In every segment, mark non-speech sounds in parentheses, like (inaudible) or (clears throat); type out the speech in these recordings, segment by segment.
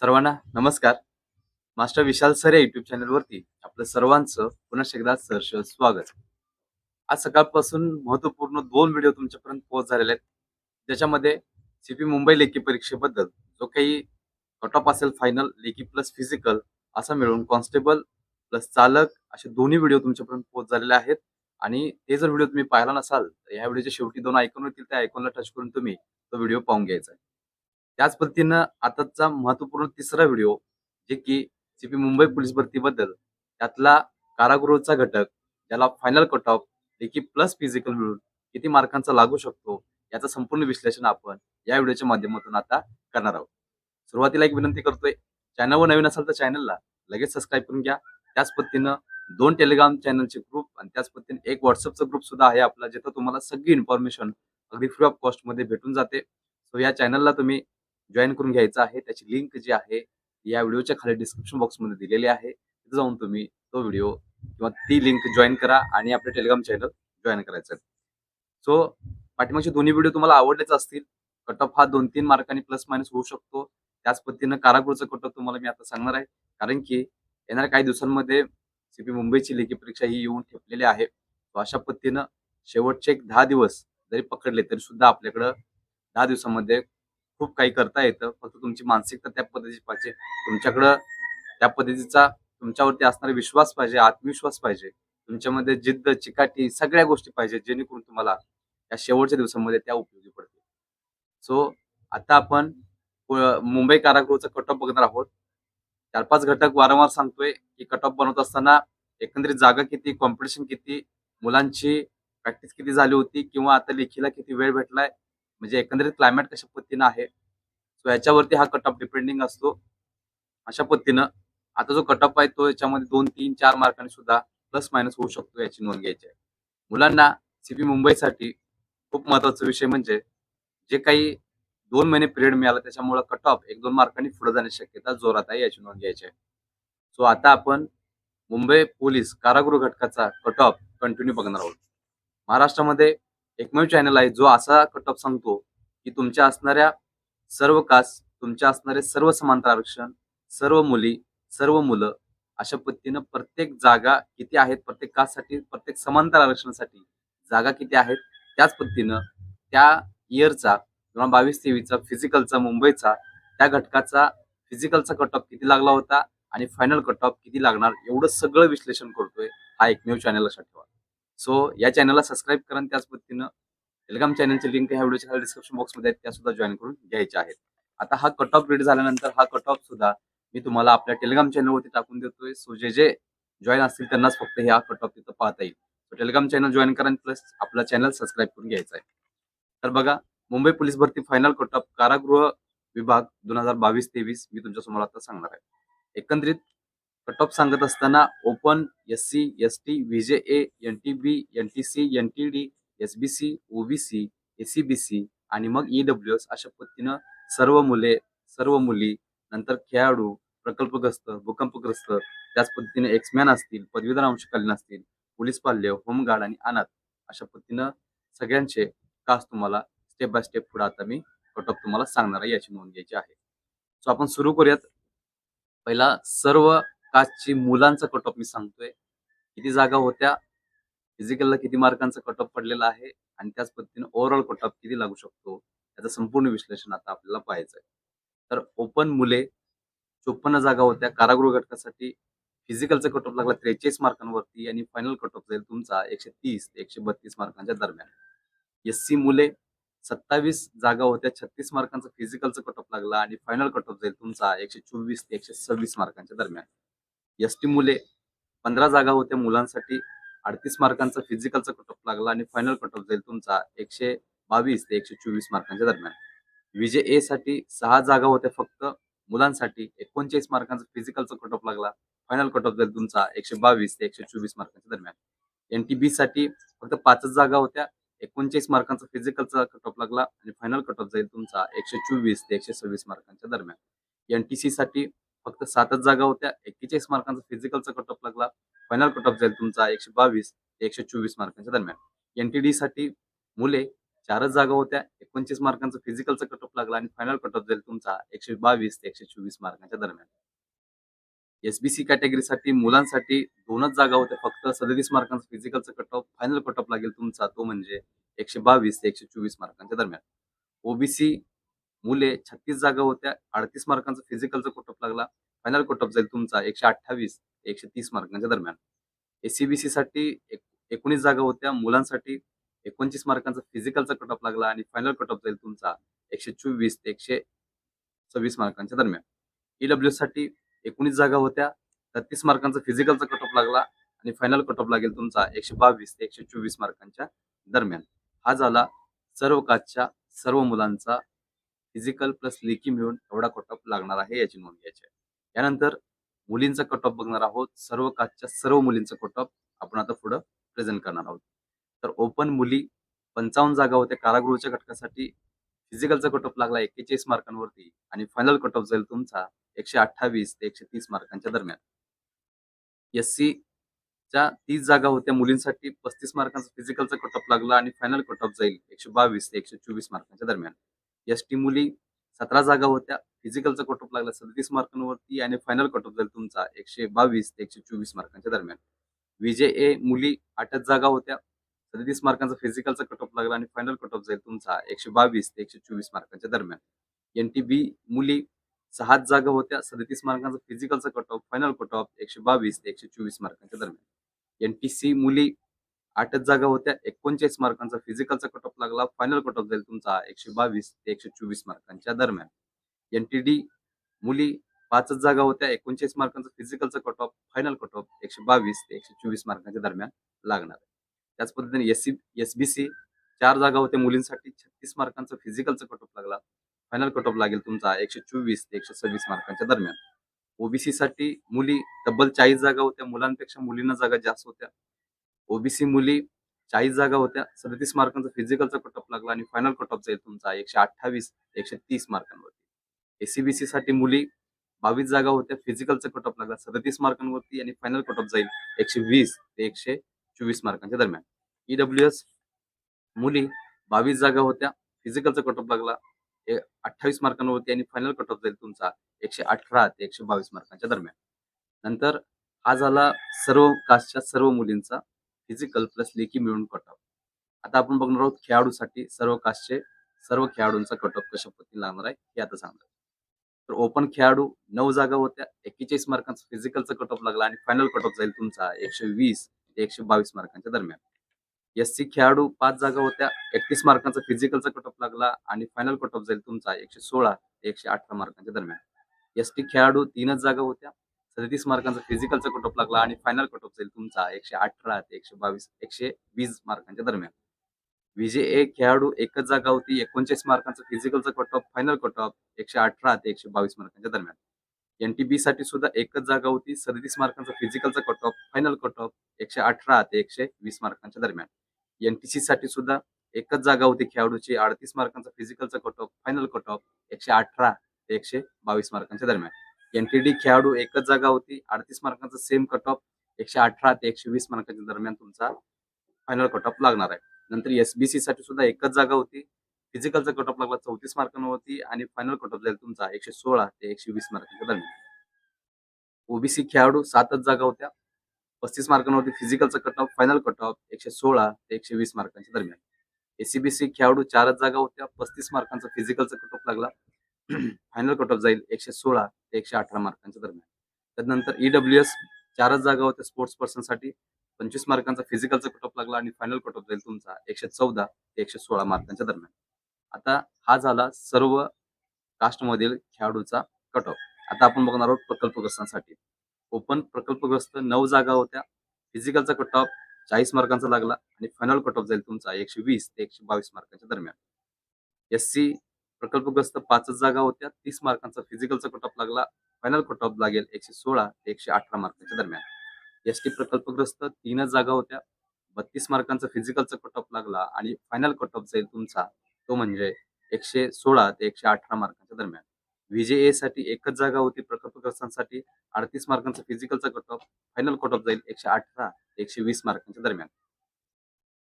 सर्वांना नमस्कार. Master Vishal sir या युट्यूब चॅनलवरती आपलं सर्वांचं पुन्हा एकदा सहर्ष स्वागत. आज सकाळपासून महत्त्वपूर्ण दोन व्हिडिओ तुमच्यापर्यंत पोहोच झालेले आहेत. ज्याच्यामध्ये सीपी मुंबई लेखी परीक्षेबद्दल जो काही कट ऑफ असेल फायनल लेखी प्लस फिजिकल असा मिळून कॉन्स्टेबल प्लस चालक असे दोन्ही व्हिडिओ तुमच्यापर्यंत पोहोच झालेले आहेत. आणि ते जर व्हिडिओ तुम्ही पाहिला नसाल तर ह्या व्हिडिओच्या शेवटी दोन आयकॉन होतील. त्या आयकॉनला टच करून तुम्ही तो व्हिडिओ पाहून घ्यायचा आहे. त्याच पद्धतीनं आताचा महत्त्वपूर्ण तिसरा व्हिडिओ जे की सीपी मुंबई पोलीस भरतीबद्दल त्यातला कारागृहचा घटक ज्याला फायनल कट ऑफ देखील प्लस फिजिकल मिळून किती मार्कांचा लागू शकतो याचं संपूर्ण विश्लेषण आपण या व्हिडिओच्या माध्यमातून आता करणार आहोत. सुरुवातीला एक विनंती करतोय चॅनलवर नवीन असाल तर चॅनलला लगेच सबस्क्राईब करून घ्या. त्याच पद्धतीनं दोन टेलिग्राम चॅनलचे ग्रुप आणि त्याच पद्धतीने एक व्हॉट्सअपचा ग्रुप सुद्धा आहे आपला जिथं तुम्हाला सगळी इन्फॉर्मेशन अगदी फ्री ऑफ कॉस्टमध्ये भेटून जाते. सो या चॅनलला तुम्ही जॉईन करून घ्यायचं आहे. त्याची लिंक जी आहे या व्हिडिओच्या खाली डिस्क्रिप्शन बॉक्समध्ये दिलेली आहे. तिथे जाऊन तुम्ही तो व्हिडिओ किंवा ती लिंक जॉईन करा आणि आपले टेलिग्राम चॅनल जॉईन करायचं. सो पाठीमागचे दोन्ही व्हिडिओ तुम्हाला आवडलेच असतील. कट ऑफ हा दोन तीन मार्कांनी प्लस मायनस होऊ शकतो. त्याच पद्धतीनं कारागृहचं कट ऑफ तुम्हाला मी आता सांगणार आहे. कारण की येणाऱ्या काही दिवसांमध्ये सीपी मुंबईची लेखी परीक्षा ही येऊन ठेपलेली आहे. अशा पद्धतीनं शेवटचे एक दहा दिवस जरी पकडले तरी सुद्धा आपल्याकडं दहा दिवसामध्ये खूप काही करता येतं. फक्त तुमची मानसिकता त्या पद्धतीची पाहिजे. तुमच्याकडं त्या पद्धतीचा तुमच्यावरती असणारा विश्वास पाहिजे आत्मविश्वास पाहिजे. तुमच्यामध्ये जिद्द चिकाटी सगळ्या गोष्टी पाहिजे जेणेकरून तुम्हाला या शेवटच्या दिवसामध्ये त्या उपयोगी पडतील. सो आता आपण मुंबई कारागृहाचा कट ऑफ बघणार आहोत. चार पाच घटक वारंवार सांगतोय की कट ऑफ बनवत असताना एकंदरीत जागा किती कॉम्पिटिशन किती मुलांची प्रॅक्टिस किती झाली होती किंवा आता लेखीला किती वेळ भेटलाय म्हणजे एकंदरीत क्लायमेट कशा पद्धतीनं आहे? सो याच्यावरती हा कट ऑफ डिपेंडिंग असतो. अशा पद्धतीनं आता जो कट ऑफ आहे तो याच्यामध्ये दोन तीन चार मार्कांनी सुद्धा प्लस मायनस होऊ शकतो याची नोंद घ्यायची आहे. मुलांना सीपी मुंबईसाठी खूप महत्त्वाचा विषय म्हणजे जे काही दोन महिने पिरियड मिळाला त्याच्यामुळे कट ऑफ एक दोन मार्कांनी पुढे जाण्याची शक्यता जोरात आहे याची नोंद घ्यायची आहे. सो आता आपण मुंबई पोलीस कारागृह घटकाचा कट ऑफ कंटिन्यू बघणार आहोत. महाराष्ट्रामध्ये एकमेव चॅनल आहे जो असा कट ऑफ सांगतो की तुमच्या असणाऱ्या सर्व कास्ट तुमच्या असणारे सर्व समांतर आरक्षण सर्व मुली सर्व मुलं अशा पद्धतीनं प्रत्येक जागा किती आहेत प्रत्येक कास्टसाठी प्रत्येक समांतर आरक्षणासाठी जागा किती आहेत त्याच पद्धतीनं त्या इयरचा किंवा बावीस तेवीसचा फिजिकलचा मुंबईचा त्या घटकाचा फिजिकलचा कट ऑफ किती लागला होता आणि फायनल कट ऑफ किती लागणार एवढं सगळं विश्लेषण करतोय हा एकमेव चॅनल लक्षात ठेवा. सो या चॅनलला सबस्क्राईब करा त्याच पद्धतीनं टेलिग्राम चॅनलची लिंक ह्या व्हिडिओच्या खाली डिस्क्रिप्शन बॉक्समध्ये आहेत त्या सुद्धा जॉईन करून घ्यायच्या आहेत. आता हा कट ऑफ रेट झाल्यानंतर हा कट ऑफ सुद्धा मी तुम्हाला आपल्या टेलिग्राम चॅनलवरती टाकून देतोय. सो जे जे जॉईन असतील त्यांनाच फक्त हे हा कट ऑफ तिथं पाहता येईल. सो टेलिग्राम चॅनल जॉईन करा आणि प्लस आपला चॅनल सबस्क्राईब करून घ्यायचा आहे. तर बघा मुंबई पोलीस भरती फायनल कट ऑफ कारागृह विभाग दोन हजार बावीस तेवीस मी तुमच्यासमोर आता सांगणार आहे. एकंदरीत कट ऑफ सांगत असताना open S C S T VJ A NT B B C NT D S B C OBC S C B C C B C आणि मग ईडब्ल्यू एस अशा पद्धतीनं सर्व मुले सर्व मुली नंतर खेळाडू प्रकल्पग्रस्त भूकंपग्रस्त त्याच पद्धतीने एक्समॅन असतील पदवीधर अंशकालीन असतील पोलीस पाल्य होमगार्ड आणि अनाथ अशा पद्धतीनं सगळ्यांचे कास तुम्हाला स्टेप बाय स्टेप पुढे आता मी कट ऑफ तुम्हाला सांगणार आहे याची नोंद घ्यायची आहे. सो आपण सुरू करूयात. पहिला सर्व कास्टची मुलांचा कट ऑफ मी सांगतोय. किती जागा होत्या? फिजिकलला किती मार्कांचा कट ऑफ पडलेला आहे? आणि त्याच पद्धतीने ओव्हरऑल कट ऑफ किती लागू शकतो? याचं संपूर्ण विश्लेषण आता आपल्याला पाहायचं आहे तर ओपन मुले चोपन्न जागा होत्या. कारागृह घटकासाठी फिजिकलचा कट ऑफ लागला त्रेचाळीस मार्कांवरती आणि फायनल कट ऑफ जाईल तुमचा एकशे तीस ते एकशे बत्तीस मार्कांच्या दरम्यान. एस सी मुले सत्तावीस जागा होत्या. छत्तीस मार्कांचा फिजिकलचा कट ऑफ लागला आणि फायनल कट ऑफ जाईल तुमचा एकशे चोवीस ते एकशे सव्वीस मार्कांच्या दरम्यान. एस टी मुले पंधरा जागा होत्या मुलांसाठी. अडतीस मार्कांचा फिजिकलचा कटऑफ लागला आणि फायनल कटऑफ जाईल तुमचा एकशे बावीस ते एकशे चोवीस मार्कांच्या दरम्यान. विजय ए साठी सहा जागा होत्या फक्त मुलांसाठी. एकोणचाळीस मार्कांचा फिजिकलचा कटऑफ लागला. फायनल कटऑफ जाईल तुमचा एकशे बावीस ते एकशे चोवीस मार्कांच्या दरम्यान. एन टी बी साठी फक्त पाचच जागा होत्या. एकोणचाळीस मार्कांचा फिजिकलचा कटऑफ लागला आणि फायनल कटऑफ जाईल तुमचा एकशे चोवीस ते एकशे सव्वीस मार्कांच्या दरम्यान. एन टी सी साठी फक्त सातच जागा होत्या. एक्केचाळीस मार्कांचा फिजिकलचा कट ऑफ लागला. फायनल कट ऑफ जाईल तुमचा एकशे बावीस एकशे चोवीस मार्कांच्या दरम्यान. एन टी डी साठी मुले चारच जागा होत्या. एकोणतीस मार्कांचा फिजिकलचा कट ऑफ लागला आणि फायनल कट ऑफ जाईल तुमचा एकशे बावीस ते एकशे चोवीस मार्कांच्या दरम्यान. एसबीसी कॅटेगरीसाठी मुलांसाठी दोनच जागा होत्या. फक्त सदतीस मार्कांचा फिजिकलचा cut off final cut off लागेल तुमचा तो म्हणजे एकशे बावीस ते एकशे चोवीस मार्कांच्या दरम्यान. ओबीसी मुले छत्तीस जागा होत्या अडतीस मार्कांचा फिजिकलचा कट लागला. फायनल कट जाईल तुमचा एकशे अठ्ठावीस एकशे तीस मार्कांच्या दरम्यान. एसीबीसी साठी एक- एकोणीस जागा होत्या मुलांसाठी एकोणतीस मार्कांचा फिजिकलचा कटअप लागला आणि फायनल कटऑफ जाईल तुमचा एकशे चोवीस ते एकशे सव्वीस मार्कांच्या दरम्यान. ईडब्ल्यू साठी एकोणीस जागा होत्या छत्तीस मार्कांचा फिजिकलचा कटऑफ लागला आणि फायनल कटअप लागेल तुमचा एकशे बावीस ते एकशे चोवीस मार्कांच्या दरम्यान. हा झाला सर्व काचच्या सर्व मुलांचा फिजिकल प्लस लेखी मिळून एवढा कट ऑफ लागणार आहे याची नोंद घ्यायची आहे. यानंतर मुलींचा कट ऑफ बघणार आहोत. सर्व काचच्या सर्व मुलींचा कट ऑफ आपण आता पुढं प्रेझेंट करणार आहोत. तर ओपन मुली पंचावन्न जागा होत्या. कारागृहाच्या घटकासाठी फिजिकलचा कट ऑफ लागला एक्केचाळीस मार्कांवरती आणि फायनल कट ऑफ जाईल तुमचा एकशे अठ्ठावीस ते एकशे तीस मार्कांच्या दरम्यान. एस सी च्या तीस जागा होत्या मुलींसाठी पस्तीस मार्कांचा फिजिकलचा कट ऑफ लागला आणि फायनल कट ऑफ जाईल एकशे बावीस ते एकशे चोवीस मार्कांच्या दरम्यान. एस टी मुली सतरा जागा होत्या. फिजिकलचा कटऑफ लागलं लागला सदतीस मार्कांवरती आणि फायनल कटऑफ झाला तुमचा एकशे बावीस ते एकशे चोवीस मार्कांच्या दरम्यान. विजय ए मुली आठच जागा होत्या. सदतीस मार्कांचा फिजिकलचा कटऑफ लागला आणि फायनल कटऑफ जाईल तुमचा एकशे बावीस ते एकशे चोवीस मार्कांच्या दरम्यान. एन टी बी मुली सहाच जागा होत्या. सदतीस मार्कांचा फिजिकलचा कटऑफ फायनल कटऑफ एकशे बावीस ते एकशे चोवीस मार्कांच्या दरम्यान. एन टी सी मुली आठच जागा होत्या. एकोणचाळीस मार्कांचा फिजिकलचा कट ऑफ लागला. फायनल कट ऑफ जाईल तुमचा एकशे बावीस ते एकशे चोवीस मार्कांच्या दरम्यान. एन टी डी मुली पाचच जागा होत्या. एकोणचाळीस मार्कांचा फिजिकलचा cut off final cut off एकशे बावीस ते एकशे चोवीस मार्कांच्या दरम्यान लागणार. त्याच पद्धतीने S C S B C चार जागा होत्या मुलींसाठी. छत्तीस मार्कांचा फिजिकलचा कट ऑफ लागला. फायनल कट ऑफ लागेल तुमचा एकशे चोवीस ते एकशे सव्वीस मार्कांच्या दरम्यान. ओबीसी साठी मुली तब्बल चाळीस जागा होत्या. मुलांपेक्षा मुलींना जागा जास्त होत्या. ओबीसी मुली चाळीस जागा होत्या. सदतीस मार्कांचा फिजिकलचा कटअप लागला आणि फायनल कट जाईल तुमचा एकशे अठ्ठावीस एकशे तीस मार्कांवरती. एसीबीसी साठी मुली बावीस जागा होत्या. फिजिकलचा कटअप लागला सदतीस मार्कांवरती आणि फायनल कट जाईल एकशे वीस ते एकशे चोवीस मार्कांच्या दरम्यान. ईडब्ल्यू एस मुली बावीस जागा होत्या. फिजिकलचा कट लागला अठ्ठावीस मार्कांवरती आणि फायनल कटऑफ जाईल तुमचा एकशे अठरा ते एकशे बावीस मार्कांच्या दरम्यान. नंतर हा झाला सर्व कास्टच्या सर्व मुलींचा फिजिकल प्लस लेखी मिळून कटऑफ आता आपण बघणार आहोत खेळाडूसाठी सर्व कास्टचे सर्व खेळाडूंचा कट ऑफ कशा पद्धतीने लागणार आहे हे आता सांगणार. तर ओपन खेळाडू नऊ जागा होत्या एक्केचाळीस मार्कांचा फिजिकलचा कट ऑफ लागला आणि फायनल कट ऑफ जाईल तुमचा एकशे वीस ते एकशे बावीस मार्कांच्या दरम्यान. एस सी खेळाडू पाच जागा होत्या एकतीस मार्कांचा फिजिकलचा कट ऑफ लागला आणि फायनल कट ऑफ जाईल तुमचा एकशे सोळा ते एकशे अठरा मार्कांच्या दरम्यान. एस टी खेळाडू तीनच जागा होत्या सदतीस मार्कांचा फिजिकलचा कट लागला आणि फायनल कट जाईल तुमचा एकशे अठरा ते एकशे बावीस एकशे वीस मार्कांच्या दरम्यान. विजय एक खेळाडू एकच जागा होती एकोणचाळीस मार्कांचा फिजिकलचा कट फायनल कटॉप एकशे अठरा ते एकशे बावीस मार्कांच्या दरम्यान. एनटीबी साठी सुद्धा एकच जागा होती सदतीस मार्कांचा फिजिकलचा cut off final cut off एकशे अठरा ते एकशे वीस मार्कांच्या दरम्यान. एनटीसी साठी सुद्धा एकच जागा होती खेळाडूची अडतीस मार्कांचा फिजिकलचा cut off final cut off एकशे अठरा ते एकशे बावीस मार्कांच्या दरम्यान. एनटीडी खेळाडू एकच जागा होती. अडतीस मार्कांचा सेम कट ऑफ एकशे अठरा ते एकशे वीस मार्कांच्या दरम्यान तुमचा फायनल कट ऑफ लागणार आहे. नंतर एसबीसी साठी सुद्धा एकच जागा होती. फिजिकलचा कट ऑफ लागला चौतीस मार्कांवर होती आणि फायनल कट ऑफ जाईल तुमचा एकशे सोळा ते एकशे वीस मार्कांच्या दरम्यान. ओबीसी खेळाडू सातच जागा होत्या. पस्तीस मार्कांवरती फिजिकलचा cut off final cut off एकशे सोळा ते एकशे वीस मार्कांच्या दरम्यान. एसीबीसी खेळाडू चारच जागा होत्या. पस्तीस मार्कांचा फिजिकलचा कट ऑफ लागला. (clears throat) फायनल कट ऑफ जाईल एकशे सोळा ते एकशे अठरा मार्कांच्या दरम्यान. त्यानंतर ईडब्ल्यू एस चारच जागा होत्या स्पोर्ट्स पर्सनसाठी पंचवीस मार्कांचा फिजिकलचा कट ऑफ लागला आणि फायनल कट ऑफ जाईल तुमचा एकशे चौदा ते एकशे सोळा मार्कांच्या दरम्यान. आता हा झाला सर्व कास्टमधील खेळाडूचा कट ऑफ. आता आपण बघणार आहोत प्रकल्पग्रस्तांसाठी. ओपन प्रकल्पग्रस्त नऊ जागा होत्या. फिजिकलचा कट ऑफ चाळीस मार्कांचा लागला आणि फायनल कट ऑफ जाईल तुमचा एकशे वीस ते एकशे बावीस मार्कांच्या दरम्यान. एस सी प्रकल्पग्रस्त पाचच जागा होत्या. तीस मार्कांचा फिजिकलचा कट ऑफ लागला. फायनल कट ऑफ लागेल एकशे सोळा ते एकशे अठरा मार्कांच्या दरम्यान. एस टी प्रकल्पग्रस्त तीनच जागा होत्या. बत्तीस मार्कांचा फिजिकलचा कट ऑफ लागला आणि फायनल कट ऑफ जाईल तुमचा तो म्हणजे एकशे सोळा ते एकशे अठरा मार्कांच्या दरम्यान. व्हीजे साठी एकच जागा होती प्रकल्पग्रस्तांसाठी. अडतीस मार्कांचा फिजिकलचा cut off final cut off जाईल एकशे अठरा ते एकशे वीस मार्कांच्या दरम्यान.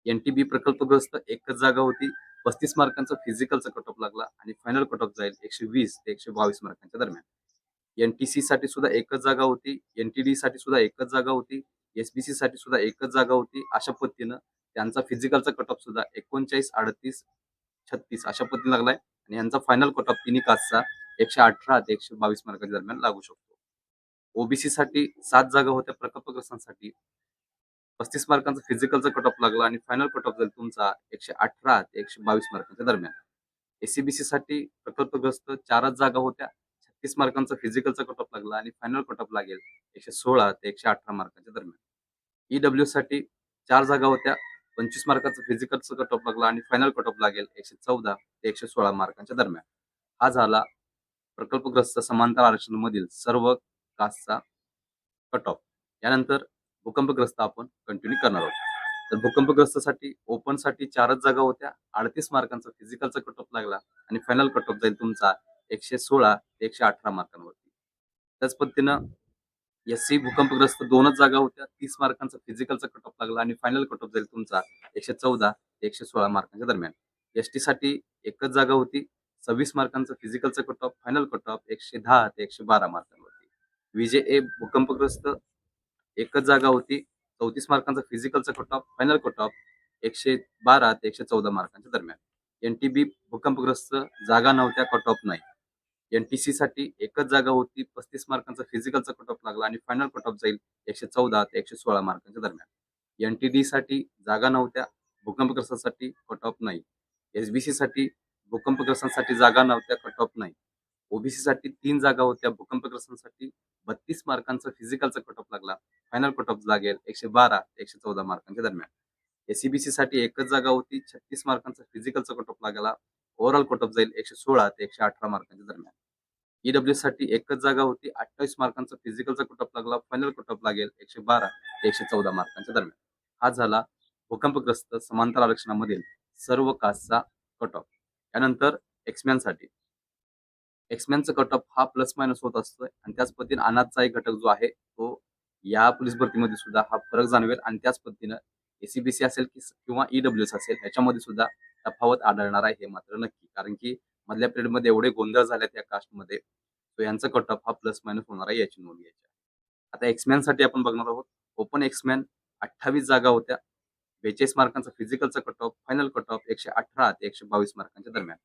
एन टी बी प्रकल्पग्रस्त एकच जागा होती. पस्तीस मार्कांचा फिजिकलचा कट ऑफ लागला आणि फायनल कट ऑफ जाईल एकशे वीस ते एकशे बावीस मार्कांच्या दरम्यान. एनटीसी साठी सुद्धा एकच जागा होती एनटीडी साठी सुद्धा एकच जागा होती एसबीसी साठी सुद्धा एकच जागा होती अशा पद्धतीनं त्यांचा फिजिकलचा कट ऑफ सुद्धा एकोणचाळीस अडतीस छत्तीस अशा पद्धतीने लागलाय आणि यांचा फायनल कट ऑफ तिन्ही कास्टचा एकशे अठरा ते एकशे बावीस मार्काच्या दरम्यान लागू शकतो. ओबीसी साठी सात जागा होत्या प्रकल्पग्रस्तांसाठी पस्तीस मार्कांचा फिजिकलचा कट ऑफ लागला आणि फायनल कट ऑफ जाईल तुमचा एकशे अठरा ते एकशे बावीस मार्कांच्या दरम्यान. एसीबीसी साठी प्रकल्पग्रस्त चारच जागा होत्या. छत्तीस मार्कांचा फिजिकलचा कट ऑफ लागला आणि फायनल कट ऑफ लागेल एकशे सोळा ते एकशे अठरा मार्कांच्या दरम्यान. ईडब्ल्यू साठी चार जागा होत्या. पंचवीस मार्काचा फिजिकलचा कट ऑफ लागला आणि फायनल कट ऑफ लागेल एकशे चौदा ते एकशे सोळा मार्कांच्या दरम्यान. हा झाला प्रकल्पग्रस्त समांतर आरक्षण मधील सर्व कास्टचा कट ऑफ यानंतर भूकंपग्रस्त आपण कंटिन्यू करणार आहोत. तर भूकंपग्रस्तसाठी ओपनसाठी चारच जागा होत्या. अडतीस मार्कांचा फिजिकलचा कट ऑफ लागला आणि फायनल कट ऑफ जाईल तुमचा एकशे सोळा ते एकशे अठरा मार्कांवरती. त्याच पद्धतीनं एस सी भूकंपग्रस्त दोनच जागा होत्या. तीस मार्कांचा फिजिकलचा कट ऑफ लागला आणि फायनल कट ऑफ जाईल तुमचा एकशे चौदा ते एकशे सोळा मार्कांच्या दरम्यान. एस टीसाठी एकच जागा होती. सव्वीस मार्कांचा फिजिकलचा cut off final cut off एकशे दहा ते एकशे बारा मार्कांवरती. विजे ए भूकंपग्रस्त एकच जागा होती. चौतीस मार्कांचा फिजिकलचा cut off final cut off एकशे बारा ते एकशे चौदा मार्कांच्या दरम्यान. एनटीबी भूकंपग्रस्त जागा नव्हत्या कट ऑफ नाही. एनटीसी साठी एकच जागा होती पस्तीस मार्कांचा फिजिकलचा कट ऑफ लागला आणि फायनल कट ऑफ जाईल एकशे चौदा ते एकशे सोळा मार्कांच्या दरम्यान. एनटीडी साठी जागा नव्हत्या भूकंपग्रस्तांसाठी कट ऑफ नाही. एसबीसी साठी भूकंपग्रस्तांसाठी जागा नव्हत्या कट ऑफ नाही. ओबीसी साठी तीन जागा होत्या. भूकंपग्रस्तांसाठी बत्तीस मार्कांचा फिजिकलचा कट ऑफ लागला. फायनल कट ऑफ लागेल एकशे बारा एकशे चौदा मार्कांच्या दरम्यान. एसीबीसी साठी एकच जागा होती. छत्तीस मार्कांचा फिजिकलचा कट ऑफ लागला ओव्हरऑल कट ऑफ जाईल एकशे सोळा ते एकशे अठरा मार्कांच्या दरम्यान. ईडब्ल्यू साठी एकच जागा होती. अठ्ठावीस मार्कांचा फिजिकलचा कट ऑफ लागला. फायनल कट ऑफ लागेल एकशे बारा ते एकशे चौदा मार्कांच्या दरम्यान. हा झाला भूकंपग्रस्त समांतर आरक्षणामधील सर्व कास्टचा कट ऑफ त्यानंतर एक्समॅनसाठी एक्समॅनचा कटअप हा प्लस मायनस होत असतोय. आणि त्याच पद्धतीने अनाथचा एक घटक जो आहे तो या पोलीस भरतीमध्ये सुद्धा हा फरक जाणवेल. आणि त्याच पद्धतीनं एसीबीसी असेल की किंवा ईडब्ल्यू एस असेल ह्याच्यामध्ये सुद्धा तफावत आढळणार आहे हे मात्र नक्की. कारण की मधल्या पिरियडमध्ये एवढे गोंधळ झाले त्या कास्टमध्ये तो यांचा कटअप हा प्लस मायनस होणार आहे याची नोंद घ्यायची आता एक्समॅनसाठी आपण बघणार आहोत. ओपन एक्समॅन अठ्ठावीस जागा होत्या. बेचाळीस मार्कांचा फिजिकलचा cut off final cut off एकशे अठरा ते एकशे बावीस मार्कांच्या दरम्यान.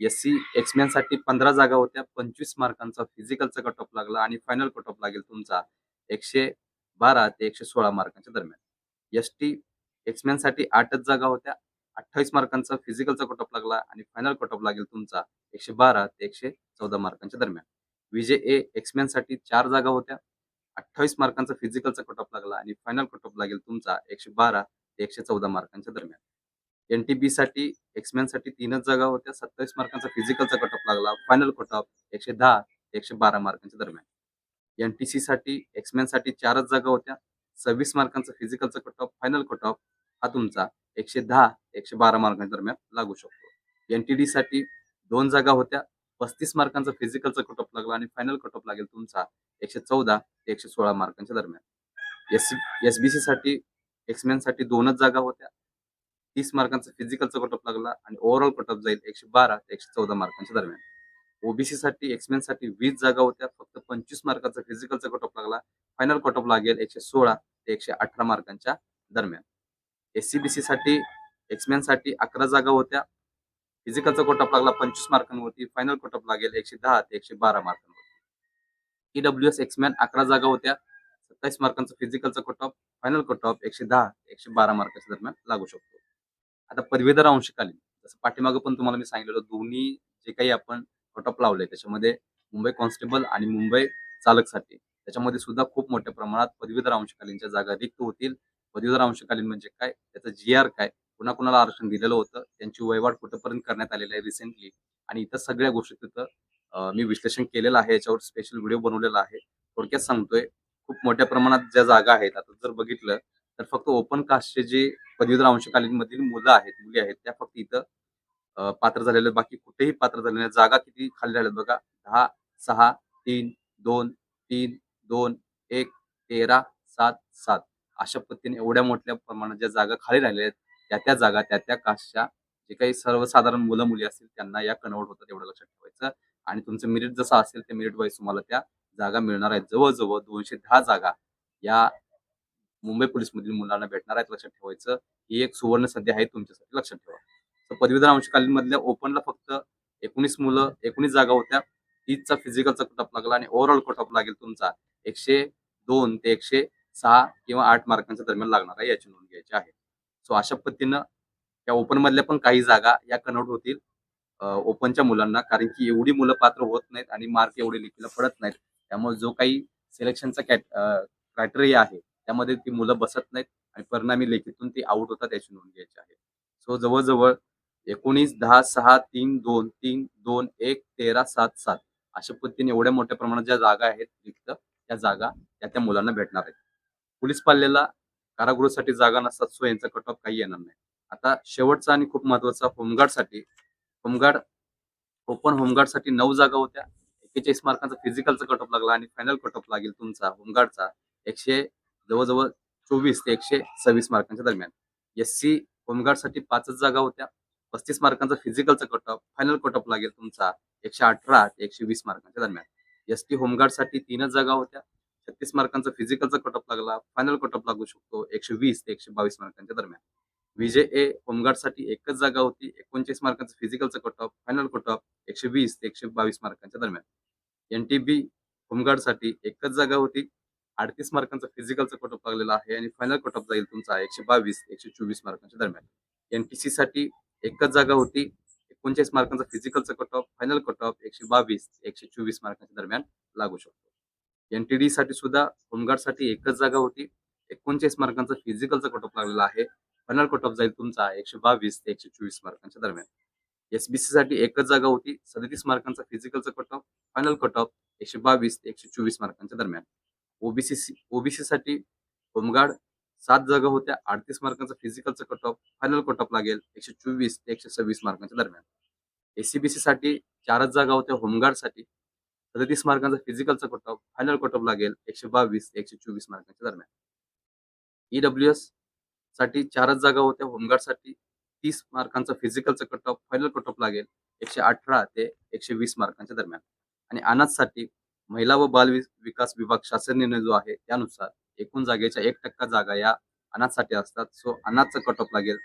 एस सी एक्समॅनसाठी पंधरा जागा होत्या. पंचवीस मार्कांचा फिजिकलचा कट ऑफ लागला आणि फायनल कट ऑफ लागेल तुमचा एकशे बारा ते एकशे सोळा मार्कांच्या दरम्यान. एस टी एक्समॅनसाठी आठच जागा होत्या. अठ्ठावीस मार्कांचा फिजिकलचा कट ऑफ लागला आणि फायनल कट ऑफ लागेल तुमचा एकशे बारा ते एकशे चौदा मार्कांच्या दरम्यान. विजे ए एक्समॅनसाठी चार जागा होत्या. अठ्ठावीस मार्कांचा फिजिकलचा कट ऑफ लागला आणि फायनल कट ऑफ लागेल तुमचा एकशे बारा ते एकशे चौदा मार्कांच्या दरम्यान. एनटीबी साठी एक्समॅनसाठी तीनच जागा होत्या. सत्तावीस मार्कांचा फिजिकलचा कटअप लागला. फायनल कट एकशे दहा एकशे बारा मार्कांच्या दरम्यान. एनटीसी साठी एक्समॅनसाठी चारच जागा होत्या. सव्वीस मार्कांचा फिजिकलचा कट ऑफ फायनल कटऑफ हा तुमचा एकशे दहा एकशे बारा मार्कांच्या दरम्यान लागू शकतो. एनटीडी साठी दोन जागा होत्या. पस्तीस मार्कांचा फिजिकलचा कटअप लागला आणि फायनल कटअप लागेल तुमचा एकशे चौदा ते एकशे सोळा मार्कांच्या दरम्यान. एस एसबीसी साठी एक्समॅनसाठी दोनच जागा होत्या. तीस मार्कांचा फिजिकलचा कटअप लागला आणि ओव्हरऑल कटअप जाईल एकशे बारा ते एकशे चौदा मार्कांच्या दरम्यान. ओबीसी साठी एक्समेन साठी वीस जागा होत्या फक्त पंचवीस मार्काचा फिजिकलचा कटअप लागला. फायनल कटअप ऑफ लागेल एकशे सोळा ते एकशे अठरा मार्कांच्या दरम्यान. एससीबीसी साठी एक्समॅनसाठी अकरा जागा होत्या. फिजिकलचा कटअप लागला पंचवीस मार्कांवरती. फायनल कटअप ऑफ लागेल एकशे दहा ते एकशे बारा मार्कांवरती. ईडब्ल्यू एस एक्समॅन अकरा जागा होत्या. सत्तावीस मार्कांचा फिजिकलचा cutoff off final cut off एकशे दहा ते एकशे बारा मार्काच्या दरम्यान लागू शकतो. आता पदवीधर अंशकालीन जसं पाठीमागं पण तुम्हाला मी सांगितलेलं दोन्ही जे काही आपण कट ऑफ लावले त्याच्यामध्ये मुंबई कॉन्स्टेबल आणि मुंबई चालकसाठी त्याच्यामध्ये सुद्धा खूप मोठ्या प्रमाणात पदवीधर अंशकालीनच्या जागा रिक्त होतील. पदवीधर अंशकालीन म्हणजे काय? त्याचं जी आर काय? कुणाकुणाला आरक्षण दिलेलं होतं? त्यांची वयवाट कुठंपर्यंत करण्यात आलेली आहे रिसेंटली आणि इतर सगळ्या गोष्टी तिथं मी विश्लेषण केलेलं आहे याच्यावर स्पेशल व्हिडिओ बनवलेला आहे. थोडक्यात सांगतोय खूप मोठ्या प्रमाणात ज्या जागा आहेत आता जर बघितलं तर फक्त ओपन कास्टचे जे पदवीधर अंशकालीन मधील मुलं आहेत मुली आहेत त्या फक्त इथं पात्र झालेले आहेत. बाकी कुठेही पात्र झालेले जागा किती खाली झाल्यात बघा. दहा सहा तीन दोन तीन दोन एक तेरा सात सात. अशा पद्धतीने एवढ्या मोठ्या प्रमाणात ज्या जागा खाली राहिल्या आहेत त्या त्या जागा त्या त्या कास्टच्या जे काही सर्वसाधारण मुलं मुली असतील त्यांना या कन्वर्ट होतात एवढं लक्षात ठेवायचं. आणि तुमचं मेरिट जसं असेल त्या मेरिट वाईज तुम्हाला त्या जागा मिळणार आहेत. जवळजवळ दोनशे दहा जागा या मुंबई पोलीसमधील मुलांना भेटणार आहेत लक्षात ठेवायचं. ही एक सुवर्ण संधी आहे तुमच्यासाठी लक्षात ठेवा. तर पदवीधर अंशकालीन मधल्या ओपनला फक्त एकोणीस मुलं एकोणीस जागा होत्या. तीसचा फिजिकलचा कटअप लागला आणि ओव्हरऑल कटअप लागेल तुमचा? एकशे दोन ते एकशे सहा किंवा आठ मार्कांच्या दरम्यान लागणार आहे याची नोंद घ्यायची आहे. सो अशा पद्धतीनं या ओपन मधल्या पण काही जागा या कन्वर्ट होतील. ओपनच्या मुलांना कारण की एवढी मुलं पात्र होत नाहीत आणि मार्क एवढे लिखीला पडत नाहीत. त्यामुळे जो काही सिलेक्शनचा कॅट क्रायटेरिया आहे त्यामध्ये ती मुलं बसत नाहीत आणि परिणामी लेखीतून ती आउट होतात याची नोंद घ्यायची आहे. सो जवळजवळ एकोणीस दहा सहा तीन दोन तीन दोन एक तेरा सात सात अशा पद्धतीने एवढ्या मोठ्या प्रमाणात ज्या जागा आहेत रिक्त त्या जागा त्या त्या मुलांना भेटणार आहेत. पोलीस पाल्याला कारागृहासाठी जागा नसतात सो यांचा कट ऑफ काही येणार नाही. आता शेवटचा आणि खूप महत्त्वाचा होमगार्डसाठी होमगार्ड ओपन होमगार्डसाठी नऊ जागा होत्या. एक्केचाळीस मार्कांचा फिजिकलचा कट ऑफ लागला आणि फायनल कट ऑफ लागेल तुमचा होमगार्डचा एकशे जवळजवळ चोवीस ते एकशे सव्वीस मार्कांच्या दरम्यान. एस सी होमगार्डसाठी पाचच जागा होत्या. पस्तीस मार्कांचा फिजिकलचा cut off final cut off लागेल तुमचा एकशे अठरा ते एकशे वीस मार्कांच्या दरम्यान. एस टी होमगार्डसाठी तीनच जागा होत्या. छत्तीस मार्कांचा फिजिकलचा कट ऑफ लागला फायनल कट ऑफ लागू शकतो एकशे वीस ते एकशे बावीस मार्कांच्या दरम्यान. विजय ए होमगार्डसाठी एकच जागा होती एकोणचाळीस मार्कांचा फिजिकलचा cut off final cut off एकशे वीस ते एकशे बावीस मार्कांच्या दरम्यान. एन टी बी होमगार्डसाठी एकच जागा होती अडतीस मार्कांचा फिजिकलचा कट ऑफ लागलेला आहे आणि फायनल कट ऑफ जाईल तुमचा एकशे बावीस एकशे चोवीस मार्कांच्या दरम्यान एनसाठी एकच जागा होती एकोणचाळीस मार्कांचा फिजिकलचा cut off final cut off एकशे बावीस एकशे चोवीस मार्कांच्या दरम्यान लागू शकतो. एनटीडी साठी सुद्धा होमगार्डसाठी एकच जागा होती एकोणचाळीस मार्कांचा फिजिकलचा कट ऑफ लागलेला आहे फायनल कट ऑफ जाईल तुमचा एकशे बावीस ते एकशे चोवीस मार्कांच्या दरम्यान एसबीसी साठी एकच जागा होती सदतीस मार्कांचा फिजिकलचा cut off final cut off एकशे बावीस ते एकशे चोवीस मार्कांच्या दरम्यान. ओबीसी ओबीसी साठी होमगार्ड सात जागा होत्या. अडतीस मार्कांचा फिजिकलचा cut off final cut off लागेल एकशे चोवीस ते एकशे सव्वीस मार्कांच्या दरम्यान. एसीबीसी साठी चारच जागा होत्या होमगार्डसाठी. सदतीस मार्कांचा फिजिकलचा cut off final cut off लागेल एकशे बावीस ते एकशे चोवीस मार्कांच्या दरम्यान. ईडब्ल्यू एससाठी चारच जागा होत्या होमगार्डसाठी. तीस मार्कांचा फिजिकलचा cut off final cut off लागेल एकशे अठरा ते एकशे वीस मार्कांच्या दरम्यान. आणि अनाथसाठी महिला व बाल वि- विकास विभाग शासन निर्णय जो आहे त्यानुसार एकूण जागेच्या एक टक्का जागा या अनाथसाठी असतात. सो अनाथचं कट ऑफ लागेल.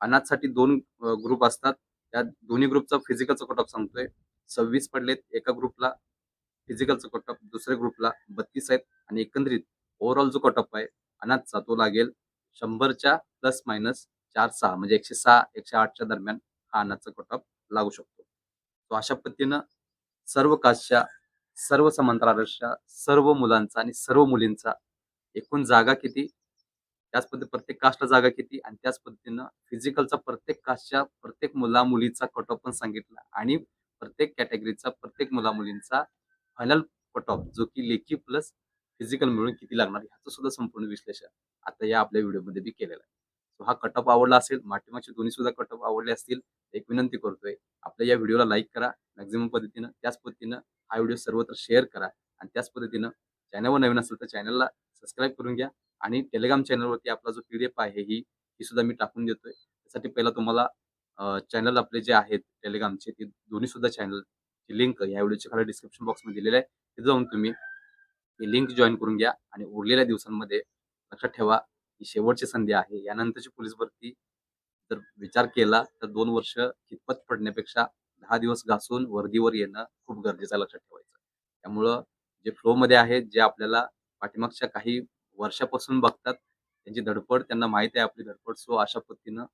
अनाथसाठी दोन ग्रुप असतात. त्या दोन्ही ग्रुपचा फिजिकलचा कट ऑफ सांगतोय. सव्वीस पडलेत एका ग्रुपला फिजिकलचा कट ऑफ दुसऱ्या ग्रुपला बत्तीस आहेत आणि एकंदरीत ओव्हरऑल जो कट ऑफ आहे अनाथचा तो लागेल शंभरच्या प्लस मायनस चार सहा म्हणजे एकशे सहा एकशे आठच्या दरम्यान हा अनाथचा कट ऑफ लागू शकतो. तो अशा पद्धतीनं सर्व कास्टच्या सर्व समांतराच्या सर्व मुलांचा आणि सर्व मुलींचा एकूण जागा किती? त्याच पद्धती प्रत्येक कास्टला जागा किती? आणि त्याच पद्धतीनं फिजिकलचा प्रत्येक कास्टच्या प्रत्येक मुला मुलीचा कट ऑफ पण सांगितला आणि प्रत्येक कॅटेगरीचा प्रत्येक मुला मुलींचा फायनल कट ऑफ जो की लेखी प्लस फिजिकल मिळून किती लागणार ह्याचं सुद्धा संपूर्ण विश्लेषण आता या आपल्या व्हिडिओमध्ये बी केलेलं आहे. सो हा कट ऑफ आवडला असेल माटीमाचे दोन्ही सुद्धा कट ऑफ आवडले असतील एक विनंती करतोय आपल्या या व्हिडिओला लाईक करा मॅक्झिमम पद्धतीनं त्याच पद्धतीनं हा व्हिडिओ सर्वत्र शेअर करा आणि त्याच पद्धतीनं चॅनलवर नवीन असेल तर चॅनलला सबस्क्राईब करून घ्या आणि टेलिग्राम चॅनलवरती आपला जो पीडीएफ आहे ही ही सुद्धा मी टाकून देतोय. त्यासाठी पहिला तुम्हाला चॅनल आपले जे आहेत टेलिग्रामचे ते दोन्ही सुद्धा चॅनलची लिंक या व्हिडिओच्या खाली डिस्क्रिप्शन बॉक्समध्ये दिलेलं आहे तिथे जाऊन तुम्ही ही लिंक जॉईन करून घ्या आणि उरलेल्या दिवसांमध्ये लक्षात ठेवा ही शेवटची संधी आहे. यानंतरची पोलीस भरती जर विचार केला तर दोन वर्ष कितपत पडण्यापेक्षा दहा दिवस घासून वर्दीवर येणं खूप गरजेचं लक्षात ठेवायचं. त्यामुळं जे फ्लो मध्ये आहेत जे आपल्याला पाठीमागच्या काही वर्षापासून बघतात त्यांची धडपड त्यांना माहीत आहे आपली धडपड सो अशा पद्धतीनं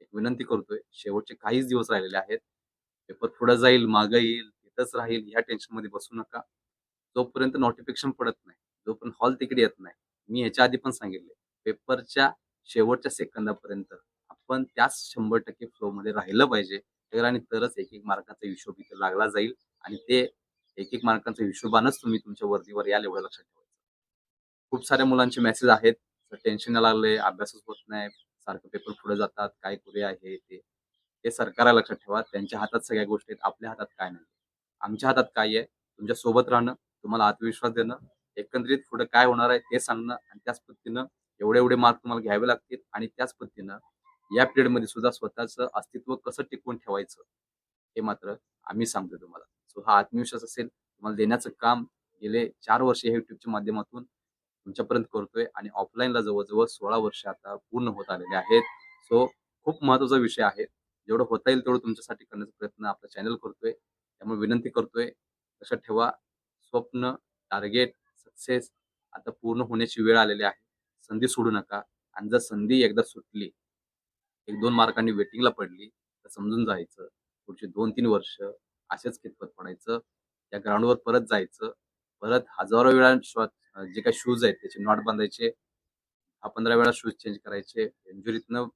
एक विनंती करतोय शेवटचे काहीच दिवस राहिलेले आहेत. पेपर पुढे जाईल मागं येईल इथंच राहील ह्या टेन्शनमध्ये बसू नका. जोपर्यंत नोटिफिकेशन पडत नाही जोपर्यंत हॉल तिकीट येत नाही मी ह्याच्या आधी पण सांगितले पेपरच्या शेवटच्या सेकंदापर्यंत आपण त्याच शंभर टक्के फ्लो मध्ये राहिलं पाहिजे. तर आणि तरच एक एक मार्काचा हिशोब इथे लागला जाईल आणि ते एक एक मार्कांच्या हिशोबानच तुम्ही तुमच्या वर्दीवर याल एवढं लक्षात ठेवायचं. खूप साऱ्या मुलांचे मेसेज आहेत. टेन्शन लागले अभ्यासच होत नाही सारखं पेपर पुढे जातात काय करूया हे ते. हे सरकारला लक्षात ठेवा. त्यांच्या हातात सगळ्या गोष्टी आहेत. आपल्या हातात काय नाही. आमच्या हातात काय आहे? तुमच्यासोबत राहणं तुम्हाला आत्मविश्वास देणं एकंदरीत पुढे काय होणार आहे ते सांगणं आणि त्याच पद्धतीनं एवढे एवढे मार्क तुम्हाला घ्यावे लागतील आणि त्याच पद्धतीनं या पिरियडमध्ये सुद्धा स्वतःचं अस्तित्व कसं टिकवून ठेवायचं हे मात्र आम्ही सांगतो तुम्हाला. सो हा आत्मविश्वास असेल तुम्हाला देण्याचं काम गेले चार वर्ष या युट्यूबच्या माध्यमातून तुमच्यापर्यंत करतोय आणि ऑफलाईनला जवळजवळ सोळा वर्ष आता पूर्ण होत आलेले आहेत. सो खूप महत्त्वाचा विषय आहे. जेवढं होता येईल तेवढं तुमच्यासाठी करण्याचा प्रयत्न आपला चॅनल करतोय. त्यामुळे विनंती करतोय लक्षात ठेवा स्वप्न टार्गेट सक्सेस आता पूर्ण होण्याची वेळ आलेली आहे. संधी सोडू नका. आणि जर संधी एकदा सुटली एक दोन मार्कांनी वेटिंगला पडली तर समजून जायचं. पुढचे दोन तीन वर्ष असेच कितपत पडायचं. त्या ग्राउंडवर परत जायचं. परत हजारो वेळा जे काही शूज आहेत त्याचे नॉट बांधायचे. दहा पंधरा वेळा शूज चेंज करायचे. इंजुरीतनं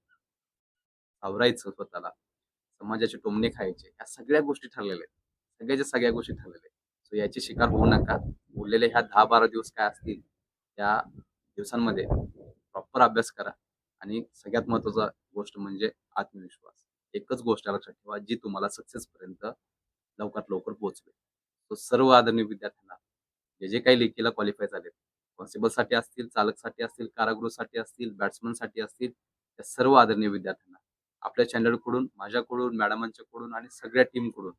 आवरायचं स्वतःला. समाजाचे टोमणे खायचे. या सगळ्या गोष्टी ठरलेल्या आहेत. सगळ्याच्या सगळ्या गोष्टी ठरलेल्या आहेत. सो याची शिकार होऊ नका. उरलेले ह्या दहा बारा दिवस काय असतील त्या दिवसांमध्ये प्रॉपर अभ्यास करा. आणि सगळ्यात महत्त्वाचा गोष्ट म्हणजे आत्मविश्वास. एकच गोष्ट लक्षात ठेवा जी तुम्हाला सक्सेस पर्यंत लवकरात लवकर पोहोचवेल. तो सर्व आदरणीय विद्यार्थ्यांना जे जे काही लेखीला क्वालिफाय झाले कॉन्स्टेबलसाठी असतील चालकसाठी असतील कारागृहसाठी असतील बॅट्समनसाठी असतील त्या सर्व आदरणीय विद्यार्थ्यांना आपल्या चॅनलकडून माझ्याकडून मॅडमांच्याकडून आणि सगळ्या टीमकडून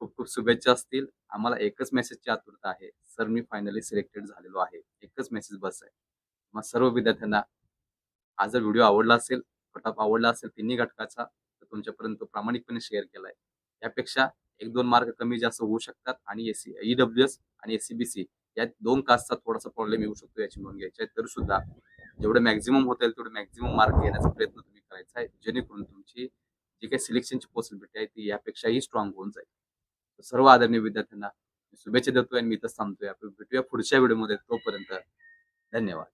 खूप खूप शुभेच्छा असतील. आम्हाला एकच मेसेजची आतुरता आहे. सर मी फायनली सिलेक्टेड झालेलो आहे. एकच मेसेज बस आहे. मग सर्व विद्यार्थ्यांना हा जर व्हिडिओ आवडला असेल फटाफ आवडला असेल तिन्ही घटकाचा तर तुमच्यापर्यंत प्रामाणिकपणे शेअर केलाय. यापेक्षा एक दोन मार्क कमी जास्त होऊ शकतात आणि एस सी डब्ल्यू एस आणि एस सी बी सी या दोन कास्टचा थोडासा प्रॉब्लेम येऊ शकतो याची नोंद घ्यायची आहे. तर सुद्धा जेवढं मॅक्झिमम होता येईल तेवढं मॅक्झिमम मार्क घेण्याचा प्रयत्न तुम्ही करायचा आहे. जेणेकरून तुमची जी काही सिलेक्शनची पॉसिबिलिटी आहे ती यापेक्षाही स्ट्रॉंग होऊन जाईल. सर्व आदरणीय विद्यार्थ्यांना शुभेच्छा देतोय आणि मी इथं थांबतोय. आपण भेटूया पुढच्या व्हिडिओमध्ये तोपर्यंत धन्यवाद.